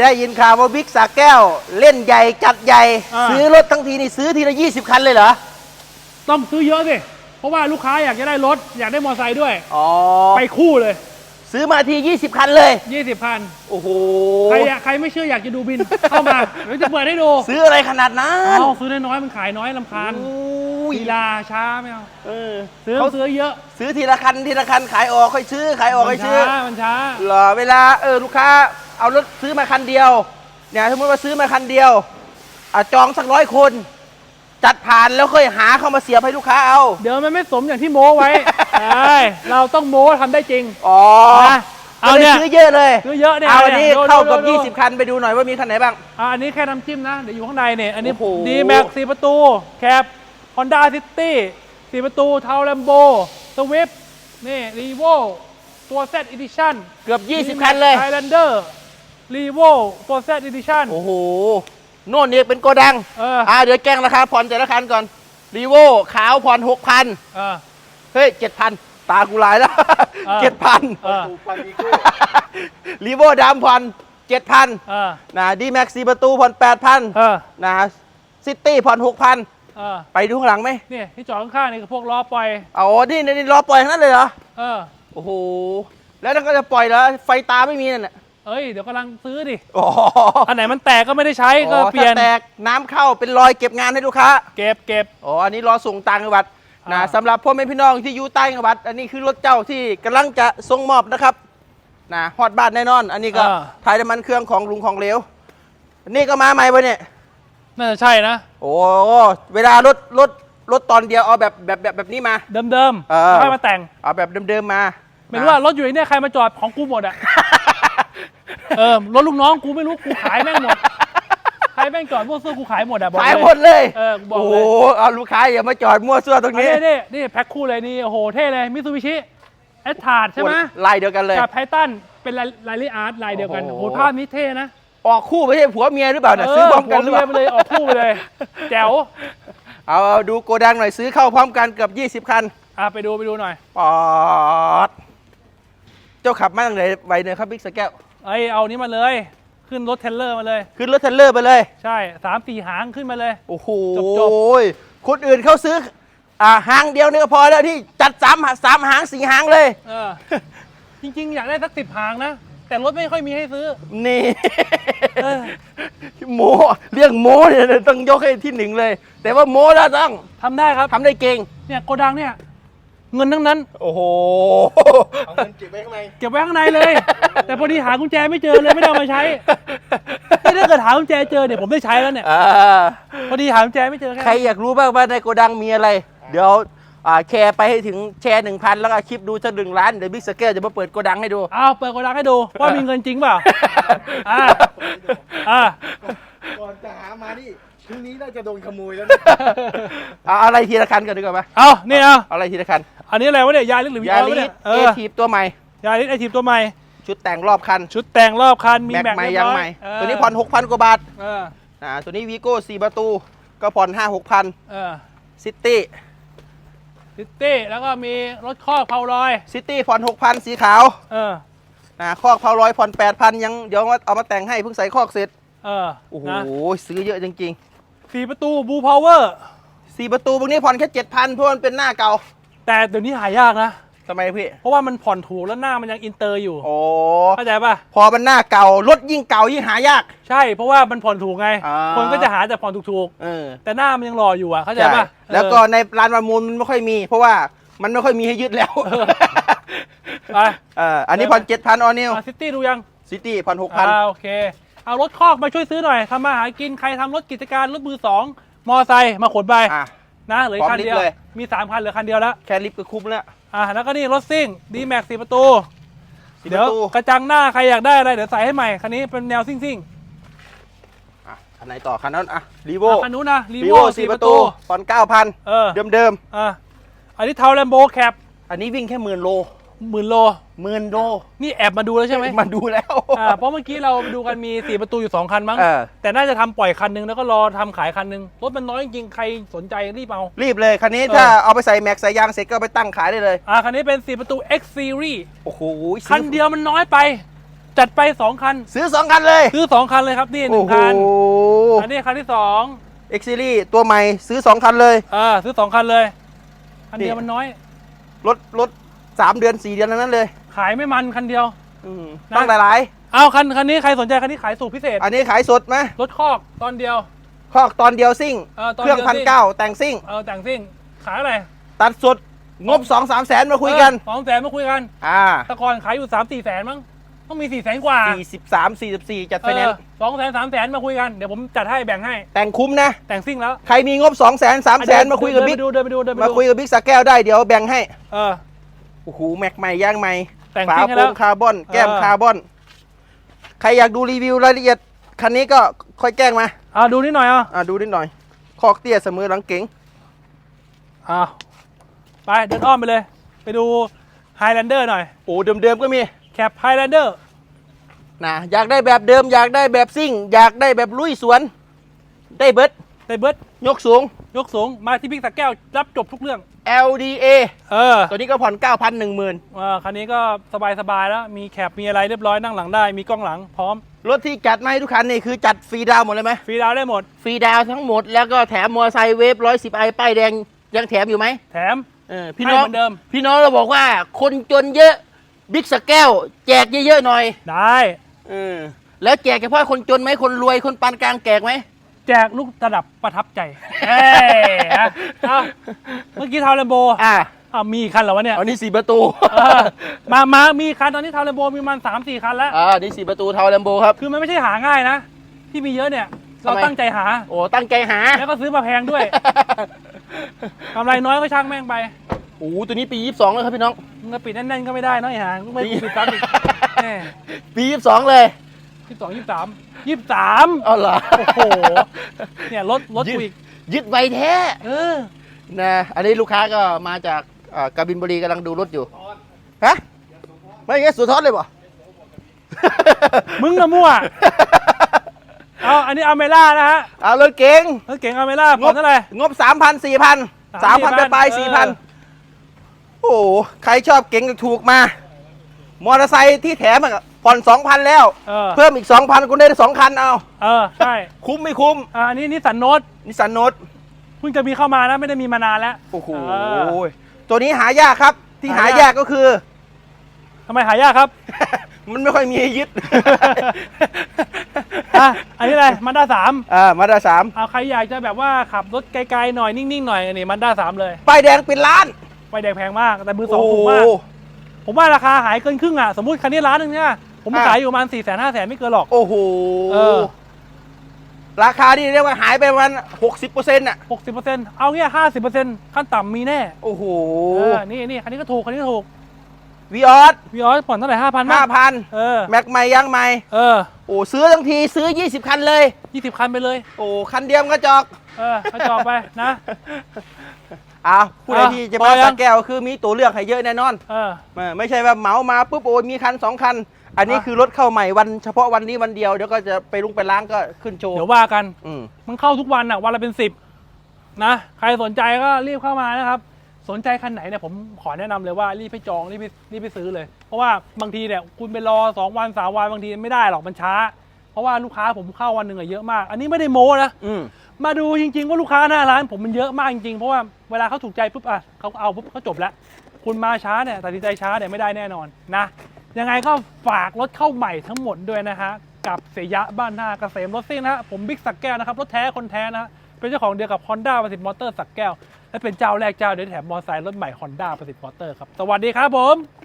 ได้ยินข่าวว่าบิ๊กสาแก้ว เล่นใหญ่จัดใหญ่ อ่า ซื้อรถทั้งทีนี่ซื้อทีละ 20 คันเลยเหรอ ต้องซื้อเยอะสิ เพราะว่าลูกค้าอยากจะได้รถ อยากได้มอเตอร์ไซค์ด้วย อ๋อ ไปคู่เลย ซื้อมาที 20 คันเลย 20พันโอ้โห ใครอะใครไม่เชื่ออยากจะดูบิน เข้ามาเดี๋ยวจะเปิดให้ดูซื้ออะไรขนาดนั้นเอาซื้อน้อยๆมันขายน้อยลำคาญโอ้ยลีลาช้าไม่เอาเออซื้อเขาซื้อเยอะซื้อทีละคันทีละคันขายออกค่อยซื้อขายออกมัค่อยนซื้ช้าอมันช้า เหรอเวลาเออลูกค้า เอารถซื้อมาคันเดียวเนี่ยสมมติว่าซื้อมาคันเดียวอะจองสักร้อยคน จัดผ่านแล้วค่อยหาเข้ามาเสียบให้ลูกค้าเอา เดี๋ยวมันไม่สมอย่างที่โม้ไว้ใช่เราต้องโม้ทำได้จริงอ๋อนะเอาเนี่ยก็ลซื้อเยอะเลยซื้อเยอะเนี่ยเอาอันนี้ดูเข้ากับดูดู20 คันไปดูหน่อยว่ามีคันไหนบ้างอะอันนี้แค่น้ำจิ้มนะ เดี๋ยวอยู่ข้างในเนี่ย อันนี้โอ้โห ดีแม็กสี่ประตู แคปฮอนด้าซิตี้สี่ประตูเทาแลมโบสวิฟนี่รีโวตัวเซตอีดิชั่น เกือบ 20 คันเลย ไฮแลนเดอร์ รีโวตัวเซตอีดิชั่น โอ้โหโน่นนี่เป็นโกดังเอออ่าเดี๋ยวแกล้งราคาผ่อนแต่ละคันก่อนรีโวขาวผ่อน6,000เออ เฮ้ย7,000ตากูหลายแล้วเออ7,000เออรีโวดำผ่อน7,000เออนะดีแม็กซีประตูผ่อนเออ8,000นะซิตี้ผ่อน6,000เออไปดูข้างหลังไหมเนี่ยที่จอดข้างๆนี่คือพวกล้อปล่อยเอานี่นี่รอปล่อยทั้งนั้นเลยเหรอ เออ โอ้โห แล้วนั่นก็จะปล่อยแล้ว ไฟตาไม่มีนั่นน่ะ เอ้ยเดี๋ยวกำลังซื้อดิอ๋ออันไหนมันแตกก็ไม่ได้ใช้ก็อ๋อเปลี่ยน ถ้าแตกน้ำเข้าเป็นรอยเก็บงานให้ลูกค้า เก็บเก็บ อ๋อ อันนี้รอส่งต่างจังหวัดนะอ่า สำหรับพ่อแม่พี่น้องที่อยู่ใต้จังหวัด อันนี้คือรถเจ้าที่กำลังจะส่งมอบนะครับนะฮอดบ้านแน่นอน อันนี้ก็อ่า ถ่ายน้ำมันเครื่องของลุงของเหลวอันนี้ก็มาใหม่ปะเนี่ย น่าจะใช่นะ โอ้เวลารถรถรถตอนเดียวเอาแบบแบบแบบแบบนี้มา เดิมเออๆค่อยมาแต่ง เอาแบบเดิมๆมาไม่รู้ว่ารถอยู่ในเนี่ยใครมาจอดของกูหมดอะ เออรถลูกน้องกูไม่รู้กูขายแม่งหมดใครแม่งจอดมั่วซั่วกูขายหมดอะบอกขายเลยหมดเลย เออกูบอกโอ้เลโหยเอาลูกค้าอย่ามาจอดมั่วซั่วตรงอันนี้นี้นี่นี่แพ็คคู่เลยนี่โอ้โหเท่เลยมิซูบิชิแอตทาร์ดใช่ไหมลายเดียวกันเลย กับไททันเป็นลายลายลีอาร์ตลายเดียวกันโอ้โอ้โห โหภาพนี้เท่นะออกคู่ไม่ใช่ผัวเมียหรือเปล่าเนี่ยซื้อพร้อมกันหรือเปล่า ผัวเมียไปเลยออกคู่ไปเลย แจ๋วเอาเอาดูโกดังหน่อยซื้อเข้าพร้อมกันเกือบ20 คันอะไปดูไปดูหน่อย ปอด เจ้าขับมาตั้งไหนไวเนี่ยครับบิ๊กสแก้ว เอ้ยเอานี้มาเลย ขึ้นรถเทรลเลอร์มาเลย ขึ้นรถเทรลเลอร์ไปเลย ใช่สามสี่หางขึ้นมาเลย โอ้โหจบ คนอื่นเขาซื้ออ่าหางเดียวเนี่ยก็พอแล้วที่จัดสามสามหางสี่หางเลย เออ จริงๆ อยากได้สักสิบหางนะ แต่รถไม่ค่อยมีให้ซื้อ นี่ เออ โมเรื่องโมเนี่ยต้องยกให้ที่หนึ่งเลย แต่ว่าโมแล้วต้องทำได้ครับทำได้เก่ง เนี่ยโกดังเนี่ย เงินทั้งนั้น โอ้โห เอาเงินเก็บไว้ข้างในเก็บไว้ข้างในเลย แต่พอดีหากุญแจไม่เจอเลยไม่ได้เอามาใช้นี่ถ้าเกิดหากุญแจเจอเนี่ยผมได้ใช้แล้วเนี่ย อ่าพอดีหากุญแจไม่เจอแค่ใครอยากรู้บ้างว่าในโกดังมีอะไร เดี๋ยวอ่าแชร์ไปให้ถึงแชร์หนึ่งพันแล้วก็คลิปดูจะหนึ่งล้านเดี๋ยวบิ๊กสเกลจะมาเปิดโกดังให้ดูเอาเปิดโกดังให้ดูว่ามีเงินจริงเปล่า อ่า อ่า ก่อนจะหามานี่ พรุ่งนี้น่าจะโดนขโมยแล้วนะเอาอะไรทีละคันกันดีกว่าไหมเอานี่เอาเอาอะไรทีละคันอันนี้อะไรวะเนี่ยยาลิสหรือยาอลิวะเนี่สยเอเออทีตัวใหม่ ยาลิสไอทีมตัวใหม่ ชุดแต่งรอบคัน ชุดแต่งรอบคันมีแม็กแม็กใหม่เรียยับงร้อใหม่เออตัวนี้ผ่อนหกพันกว่าบาทเอออ่าตัวนี้วีโก้สี่ประตูก็ผ่อนห้าหกพันเออซิตี้ซิตี้แล้วก็มีรถคอกเพาลอยซิตี้ผ่อนหกพันสีขาวเอออ่าคอกเผาร้อยผ่อนแปดพันยังเดี๋ยวเอามาแต่งให้เพิ่งใส่คอกเสร็จ เออโอ้โหนะซื้อเยอะจริง สี่ประตูบูพาวเวอร์ๆสี่ประตูพวกนี้ผ่อนแค่เจ็ดพันเพราะมันเป็นหน้าเก่าแต่เดี๋ยวนี้หายากนะ ทำไมพี่ เพราะว่ามันผ่อนถูกแล้วหน้ามันยังอินเตอร์อยู่โอ้เข้าใจป่ะ พอมันหน้าเก่ารถยิ่งเก่ายิ่งหายาก ใช่เพราะว่ามันผ่อนถูกไง อ่า คนก็จะหาแต่ผ่อนถูกเออๆ แต่หน้ามันยังหล่ออยู่อะเข้าใจใช่ป่ะแล้วก็เออในร้านประมูลมันไม่ค่อยมี เพราะว่ามันไม่ค่อยมีให้ยึดแล้วไป เอออันนี้ผ่อนเจ็ดพันออนิวซิตี้ดูยังซิตี้ผ่อนหกพัน อ่าโอเค เอารถคอกมาช่วยซื้อหน่อยทำมาหากินใครทำรถกิจการรถมือสองมอไซค์มาขนไปอะ นะเหลืออกคันเดียวพร้อมลิฟต์เลย มีสามคันเหลือคันเดียวแล้ว แค่ลิฟต์ก็คุ้มแล้ว อ่าแล้วก็นี่รถซิ่งดีแม็กสี่ประตู สี่เดี๋ยวประตูกระจังหน้าใครอยากได้อะไรเดี๋ยวใส่ให้ใหม่ คันนี้เป็นแนวซิ่งซิ่งอะคันไหนต่อคันนั้นอะรีๆโวอะคันนู้นนะรีรีโวโวสี่สี่ปประระตู ตูผ่อนเก้าพันเออเดิมเดิมอะอันนี้เทาแลมโบแคปๆอันนี้วิ่งแค่หมื่นโล หมื่นโล หมื่นโลนี่แอบมาดูแล้วใช่ไหมมาดูแล้ว อ่าเพราะเมื่อกี้เราดูกันมีสี่ประตูอยู่สองคันมั้ง เออ แต่น่าจะทำปล่อยคันหนึงแล้วก็รอทำขายคันหนึง รถมันน้อยจริงๆใครสนใจรีบเอา รีบเลยคันนี้เออ ถ้าเอาไปใส่แม็กใส่ยางเสร็จก็เอาไปตั้งขายได้เลย อ่าคันนี้เป็นสี่ประตู X Series โอ้โหคันเดียวมันน้อยไป จัดไป 2 คัน ซื้อสองคันเลยซื้อ2 คันเลยครับ นี่หโอ้นึ่งโหคัน อันนี้คันที่2 X Series ตัวใหม่ซื้อสองคันเลยเออซื้อ 2 คันเลย คันเดียวนี่มันน้อย รถรถ สามเดือนสี่เดือนนั้นเลย ขายไม่มันคันเดียว อืมนะต้องหลายเอาคันคันนี้ใครสนใจคันนี้ขายสูตรพิเศษ ๆ อันนี้ขายสดไหมรถคอกตอนเดียวคอกตอนเดียวซิ่ง เออตอนเครื่องเดียวพันซิ่งเก้าแต่งซิ่ง เออแต่งซิ่งขายอะไรตัดสดงบสองสามแสนมาคุยกันสองแสนมาคุยกันอ่าแต่ก่อนขายอยู่สามสี่แสนมั้งต้องมีสี่แสนกว่าสี่สิบสามสี่สิบสี่จัดไฟแนนซ์สองแสนสามแสนมาคุยกันเดี๋ยวผมจัดให้แบ่งให้แต่งคุ้มนะ แต่งซิ่งแล้วใครมีงบสองแสนสามแสนมาคุยกับบิ๊กเดินไปดูเดินไปดูเดินไปมาดูคุยกับบิ๊กสกแก้วได้เดี๋ยวแบ่งให้ เออ โอ้โหแม็กใหม่ย่างใหม่แต่งฝาซิ่งให้โปแล้ร่วงคาร์บอน แก้มเออ คาร์บอน ใครอยากดูรีวิวรายละเอียด คันนี้ก็ค่อยแกล้งมา อ่าดูนิดหน่อยอะอ่าดูนิดหน่อย คอกเตี้ยเสมอหลังเก๋งอ่าไปเดินอ้อมไปเลย ไปดูไฮแลนเดอร์หน่อยโอ้เดิมๆก็มี แคปไฮแลนเดอร์นะอยากได้แบบเดิม อยากได้แบบซิ่ง อยากได้แบบลุยสวน ได้เบิด ได้เบิร์ดยกสูง ยกสูง มาที่พิกสักแก้ว รับจบทุกเรื่อง LDA เออตัวนี้ก็ผ่อน9,000 10,000อ่าคันนี้ก็สบายๆแล้ว มีแคปมีอะไรเรียบร้อยนั่งหลังได้ มีกล้องหลังพร้อม รถที่จัดมาให้ทุกคันนี่คือจัดฟรีดาวน์หมดเลยไหมฟรีดาวน์ได้หมด ฟรีดาวน์ทั้งหมด แล้วก็แถมมอเตอร์ไซค์เวฟ110ไอป้ายแดงยังแถมอยู่ไหม แถมเออพี่น้องให้เหมือนเดิม พี่น้องเราบอกว่าคนจนเยอะบิ๊กสแก้ว แจกเยอะๆหน่อย ได้เออแล้วแจกเฉพาะคนจนไหมคนรวยคนปานกลางแจกไหม แจกลูกระดับประทับใจเอ้ยฮะเอาเมื่อกี้ทาวเลมโบอ่าอ่ามีอีกคันเหรอวะเนี่ย อันนี้สี่ประตูเออมามามีคันตอนนี้ทาวเลมโบมีประมันสามสี่คันแล้ว อ่านี่สี่ประตูเทาแลมโบครับ คือมันไม่ใช่หาง่ายนะ ที่มีเยอะเนี่ย เราทำไม ตั้งใจหา โอ้ตั้งใจหาแล้วก็ซื้อมาแพงด้วยกำไรน้อยก็ช่างแม่งไปโอ้โหตัวนี้ปี 22แล้วครับพี่น้อง มึงก็ปิดแน่นๆก็ไม่ได้น้อยหาไม่กูปิดซ้ำอีกแน่ปี 22 เลย ยี่สิบสองยี่สิบสามยี่สิบสามเอาเหรอโอ้โหเนี่ยรถรถยึดกูอีกยึดไวแท้เออนะอันนี้ลูกค้าก็มาจากอ่ากาบินบุรีกำลังดูรถอยู่ฮะไม่งั้นสุดทอดเลยป่ะ มึงนะมั่วเอาอันนี้อเมล่านะฮะเอารถเก๋งรถเก๋งอเมล่าผ่อนเท่าไหร่ งบ3,000 4,000 3,000ไปปลายเออ4,000 โอ้โหใครชอบเก๋งถูกมา มอเตอร์ไซค์ที่แถมอะ ผ่อน2,000แล้ว เออ เพิ่มอีก2,000คุณได้สองคันเอา เออ ใช่คุ้มไม่คุ้มอ่าอันนี้นิสสันโนตนิสสันโนตเพิ่งจะมีเข้ามานะ ไม่ได้มีมานานแล้วโอ้โหเออ ตัวนี้หายากครับ ที่หาหายาก ยากก็คือ ทำไมหายากครับ มันไม่ค่อยมีให้ยึด อะอันนี้อะไรมันด้าสามอ่ามาด้าสามเอาใครอยากจะแบบว่าขับรถไกลๆหน่อยนิ่งๆหน่อยอันนี้มันด้าสามเลยป้ายแดงเป็นล้านไฟแดงแพงมากแต่มือสองถูกมากโอ้ผมว่าราคาหายเกินครึ่งอะ สมมติคันนี้ล้านหนึ่งเนี่ย ผมอะขายอยู่ประมาณสี่แสนห้าแสนไม่เกินหรอก โอ้โหเออ ราคาที่เรียกว่าหายไปประมาณหกสิบเปอร์เซ็นต์อะหกสิบเปอร์เซ็นต์เอาเงี้ยห้าสิบเปอร์เซ็นต์ขั้นต่ำมีแน่โอ้โหเออนี่นี่คันนี้ก็ถูกคันนี้ก็ถูกวีออสวีออสผ่อนเท่าไหร่ห้าพันห้าพันเออแม็กใหม่ยางใหม่เออโอ้ซื้อทั้งทีซื้อ20คันเลยยี่สิบคันไปเลย โอ้คันเดียวมันก็จอกเออก็จองไปนะอ้าวผู้ใดอะที่จะพมาอยังสระแก้วคือมีตัวเลือกให้เยอะแน่นอนเออเออไม่ใช่ว่าเหมามาปุ๊บโอ้ยมีคันสองคัน อันนี้อะคือรถเข้าใหม่วันเฉพาะวันนี้วันเดียวเดี๋ยวก็จะไปลุงไปล้างก็ขึ้นโชว์เดี๋ยวว่ากัน อืมมันเข้าทุกวันอะวันละเป็นสิบนะใครสนใจก็รีบเข้ามานะครับ สนใจคันไหนเนี่ยผมขอแนะนำเลยว่ารีบไปจองรีบไปรีบไปซื้อเลย เพราะว่าบางทีเนี่ยคุณไปรอสองวันสามวันบางทีไม่ได้หรอกมันช้า เพราะว่าลูกค้าผมเข้าวันหนึ่งอะเยอะมาก อันนี้ไม่ได้โม้นะ อืม มาดูจริงๆ ว่าลูกค้าหน้าร้านผมมันเยอะมากจริงๆ เพราะว่าเวลาเขาถูกใจปุ๊บอะเขาเอาปุ๊บเขาจบแล้ว คุณมาช้าเนี่ยตัดสินใจช้าเนี่ยไม่ได้แน่นอนนะ ยังไงก็ฝากรถเข้าใหม่ทั้งหมดด้วยนะฮะ กับเสยะบ้านหน้าเกษมรถซิ่งนะฮะ ผมบิ๊กสักแก้วนะครับ รถแท้คนแท้นะฮะ เป็นเจ้าของเดียวกับ Honda ประสิทธิ์มอเตอร์สักแก้ว และเป็นเจ้าแรกเจ้าเดียวที่แถมมอเตอร์ไซค์รถใหม่ Honda ประสิทธิ์มอเตอร์ครับ สวัสดีครับผม